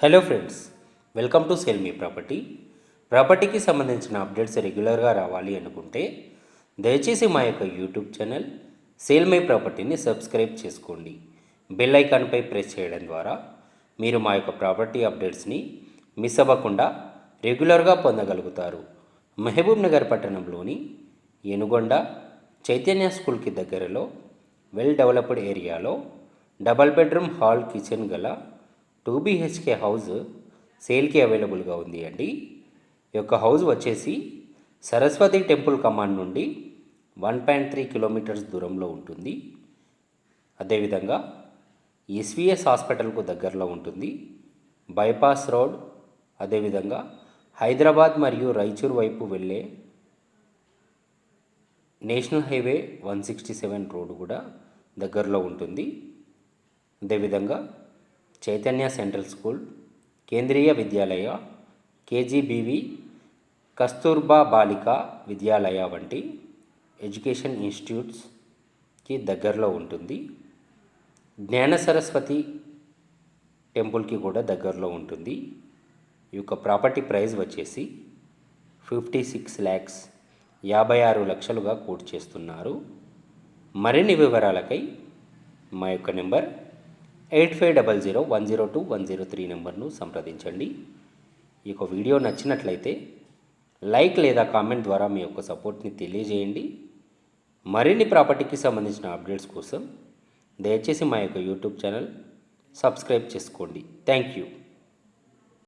Hello friends welcome to sale me property ప్రాపర్టీకి సంబంధించిన updates రెగ్యులర్గా రావాలి అనుకుంటే దయచేసి మా యొక్క యూట్యూబ్ ఛానల్ సేల్ మై ప్రాపర్టీని సబ్స్క్రైబ్ చేసుకోండి. బెల్ ఐకాన్పై ప్రెస్ చేయడం ద్వారా మీరు మా యొక్క ప్రాపర్టీ అప్డేట్స్ని మిస్ అవ్వకుండా రెగ్యులర్గా పొందగలుగుతారు. మహబూబ్ నగర్ పట్టణంలోని ఏనుగొండ చైతన్య స్కూల్కి దగ్గరలో వెల్ డెవలప్డ్ ఏరియాలో డబల్ బెడ్రూమ్ హాల్ కిచెన్ గల టూ బీహెచ్కే హౌస్ సేల్కి అవైలబుల్గా ఉంది అండి. ఈ యొక్క హౌస్ వచ్చేసి సరస్వతి టెంపుల్ కమాండ్ నుండి వన్ పాయింట్ త్రీ కిలోమీటర్స్ దూరంలో ఉంటుంది. అదేవిధంగా ఎస్విఎస్ హాస్పిటల్కు దగ్గరలో ఉంటుంది. బైపాస్ రోడ్ అదేవిధంగా హైదరాబాద్ మరియు రాయచూర్ వైపు వెళ్ళే national highway one sixty seven road కూడా దగ్గరలో ఉంటుంది. అదేవిధంగా Chaitanya central school Kendriya Vidyalaya KGBV Kasturba బాలిక విద్యాలయ వంటి ఎడ్యుకేషన్ ఇన్స్టిట్యూట్స్కి దగ్గరలో ఉంటుంది. జ్ఞాన సరస్వతి టెంపుల్కి కూడా దగ్గరలో ఉంటుంది. ఈ యొక్క ప్రాపర్టీ ప్రైస్ వచ్చేసి ఫిఫ్టీ సిక్స్ ల్యాక్స్ యాభై ఆరు లక్షలుగా కోట్ చేస్తున్నారు. మరిన్ని వివరాలకై మా యొక్క number eight five double zero one zero two one zero three నెంబర్ను సంప్రదించండి. ఈ యొక్క వీడియో నచ్చినట్లయితే లైక్ లేదా కామెంట్ ద్వారా మీ యొక్క సపోర్ట్ని తెలియజేయండి. మరిన్ని ప్రాపర్టీకి సంబంధించిన అప్డేట్స్ కోసం దయచేసి మా యొక్క యూట్యూబ్ ఛానల్ సబ్స్క్రైబ్ చేసుకోండి. Thank you.